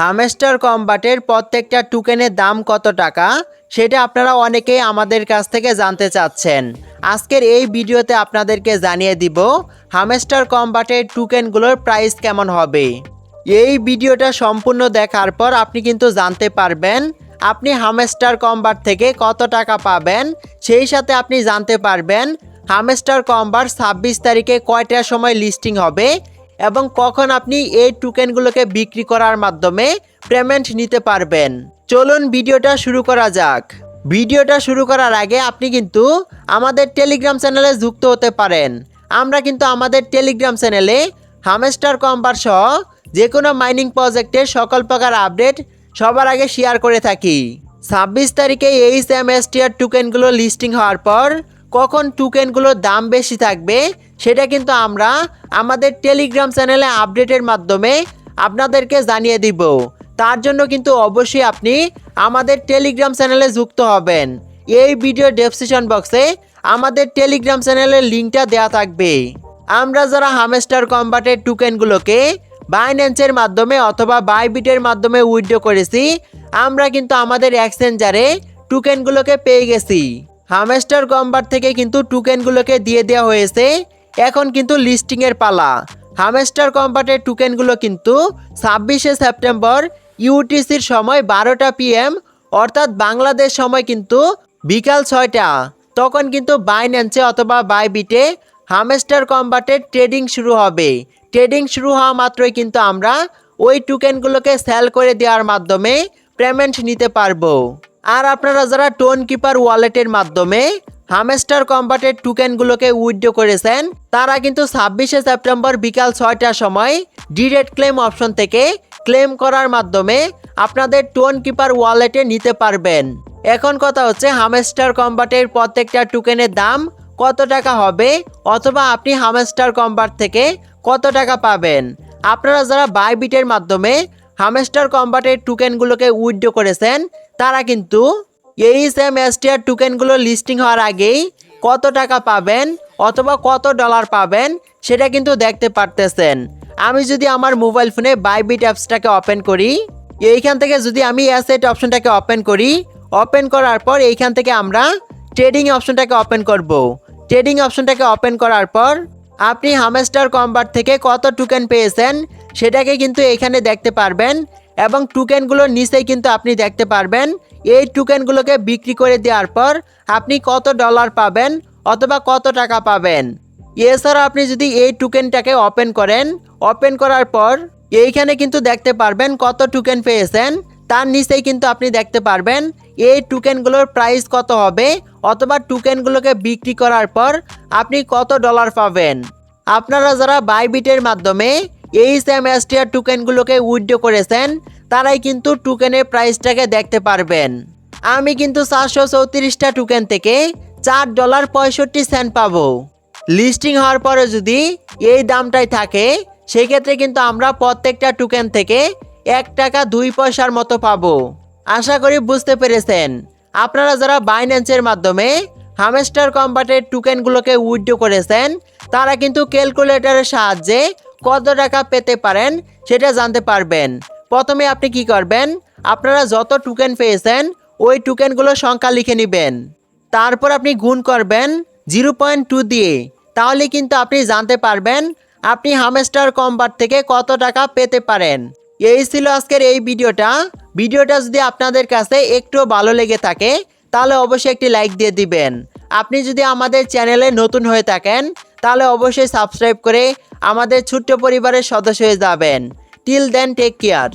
Hamster কম্বাটের প্রত্যেকটা টুকেনের দাম কত টাকা? সেটা আপনারা অনেকেই আমাদের কাছ থেকে জানতে চাচ্ছেন। আজকের এই ভিডিওতে আপনাদেরকে জানিয়ে দিব হামেস্টার কম্বাটের টুকেনগুলোর প্রাইস কেমন হবে। এই ভিডিওটা সম্পূর্ণ দেখার পর আপনি কিন্তু জানতে পারবেন আপনি হামেস্টার কম্বার থেকে কত টাকা পাবেন। সেই সাথে আপনি জানতে পারবেন হামেস্টার কম্বার ছাব্বিশ তারিখে কয়টার সময় লিস্টিং হবে। এবং কখন আপনি এই টোকেনগুলোকে বিক্রি করার মাধ্যমে পেমেন্ট নিতে পারবেন। চলুন ভিডিওটা শুরু করা যাক। ভিডিওটা শুরু করার আগে আপনি কিন্তু আমাদের টেলিগ্রাম চ্যানেলে যুক্ত হতে পারেন। আমরা কিন্তু আমাদের টেলিগ্রাম চ্যানেলে হামেস্টার কম্বার সহ যে কোনো মাইনিং প্রজেক্টের সকল প্রকার আপডেট সবার আগে শেয়ার করে থাকি। ছাব্বিশ তারিখে H M S T R টোকেনগুলো listing হওয়ার পর কখন টোকেনগুলোর দাম বেশি থাকবে, সেটা কিন্তু আমরা আমাদের টেলিগ্রাম চ্যানেলে আপডেটের মাধ্যমে আপনাদেরকে জানিয়ে দিব। তার জন্য কিন্তু অবশ্যই আপনি আমাদের টেলিগ্রাম চ্যানেলে যুক্ত হবেন। এই ভিডিও ডেসক্রিপশন বক্সে আমাদের টেলিগ্রাম চ্যানেলের লিঙ্কটা দেওয়া থাকবে। আমরা যারা হামেস্টার কম্বাটের টোকেনগুলোকে বাইন্যান্সের মাধ্যমে অথবা বাইবিটের মাধ্যমে উইথড্র করেছি, আমরা কিন্তু আমাদের এক্সচেঞ্জারে টোকেনগুলোকে পেয়ে গেছি। হামেস্টার কম্বার থেকে কিন্তু টোকেনগুলোকে দিয়ে দেওয়া হয়েছে। এখন কিন্তু লিস্টিংয়ের পালা। হামেস্টার কম্বাটের টোকেনগুলো কিন্তু ছাব্বিশে সেপ্টেম্বর ইউটিসির সময় বারোটা পিএম, অর্থাৎ বাংলাদেশ সময় কিন্তু বিকাল ছয়টা। তখন কিন্তু বাইন্যান্সে অথবা বাইবিটে হামেস্টার কম্বাটের ট্রেডিং শুরু হবে। ট্রেডিং শুরু হওয়া মাত্রই কিন্তু আমরা ওই টোকেনগুলোকে সেল করে দেওয়ার মাধ্যমে পেমেন্ট নিতে পারব। আর আপনারা যারা টোন কিপার ওয়ালেটের মাধ্যমে হামেস্টার কম্বাটের টোকেনগুলোকে উইথড্র করেছেন, তারা কিন্তু ছাব্বিশে সেপ্টেম্বর বিকাল ছয়টার সময় ডিরেক্ট ক্লেম অপশন থেকে ক্লেম করার মাধ্যমে আপনাদের টোন কিপার ওয়ালেটে নিতে পারবেন। এখন কথা হচ্ছে হামেস্টার কম্বাটের প্রত্যেকটা টোকেনের দাম কত টাকা হবে অথবা আপনি হামেস্টার কম্বার থেকে কত টাকা পাবেন। আপনারা যারা বাইবিটের মাধ্যমে হামেস্টার কম্বাটের টোকেনগুলোকে উইথড্র করেছেন। তারা কিন্তু এই সেম এসটিআর টোকেনগুলো লিস্টিং হওয়ার আগেই কত টাকা পাবেন অথবা কত ডলার পাবেন সেটা কিন্তু দেখতে পারতেছেন। আমি যদি আমার মোবাইল ফোনে বাইবিট অ্যাপসটাকে ওপেন করি, এইখান থেকে যদি আমি অ্যাসেট অপশনটাকে ওপেন করি ওপেন করার পর এইখান থেকে আমরা ট্রেডিং অপশনটাকে ওপেন করব। ট্রেডিং অপশনটাকে ওপেন করার পর আপনি হামেস্টার কম্বার থেকে কত টোকেন পেয়েছেন সেটাকে কিন্তু এখানে দেখতে পারবেন এবং টোকেনগুলোর নিচেই কিন্তু আপনি দেখতে পারবেন। এই টোকেনগুলোকে বিক্রি করে দেওয়ার পর আপনি কত ডলার পাবেন অথবা কত টাকা পাবেন। এছাড়া আপনি যদি এই টোকেনটাকে ওপেন করেন ওপেন করার পর এইখানে কিন্তু দেখতে পারবেন কত টোকেন পেয়েছেন। তার নিচেই কিন্তু আপনি দেখতে পারবেন এই টোকেনগুলোর প্রাইস কত হবে অথবা টোকেনগুলোকে বিক্রি করার পর আপনি কত ডলার পাবেন। আপনারা যারা বাইবিটের মাধ্যমে এই সেম এসটিআর টোকেনগুলোকে উইথড্র করেছেন, তারাই কিন্তু টোকেনের প্রাইসটাকে দেখতে পারবেন। আমি কিন্তু চারশো চৌত্রিশটা টোকেন থেকে চার ডলার পঁয়ষট্টি সেন্ট পাবো। লিস্টিং হওয়ার পরে যদি এই দামটাই থাকে, সেক্ষেত্রে কিন্তু আমরা প্রত্যেকটা টোকেন থেকে এক টাকা দুই পয়সার মতো পাবো। আশা করি বুঝতে পেরেছেন। আপনারা যারা বাইন্যান্সের মাধ্যমে হামেস্টার কম্বাটের টোকেনগুলোকে উইথড্র করেছেন, তারা কিন্তু ক্যালকুলেটরের সাহায্যে কত টাকা পেতে পারেন সেটা জানতে পারবেন। প্রথমে আপনি কি করবেন? আপনারা যত টোকেন পেয়েছেন, ওই টোকেনগুলোর সংখ্যা লিখে নেবেন। তারপর আপনি গুণ করবেন জিরো পয়েন্ট টু দিয়ে। তাহলে কিন্তু আপনি জানতে পারবেন আপনি হামেস্টার কম্বার থেকে কত টাকা পেতে পারেন। এই ছিল আজকের এই ভিডিওটা। ভিডিওটা যদি আপনাদের কাছে একটু ভালো লেগে থাকে, তাহলে অবশ্যই একটি লাইক দিয়ে দিবেন। আপনি যদি আমাদের চ্যানেলে নতুন হয়ে থাকেন, তাহলে অবশ্যই সাবস্ক্রাইব করে আমাদের ছোট্ট পরিবারের সদস্য হয়ে যাবেন। Till then take care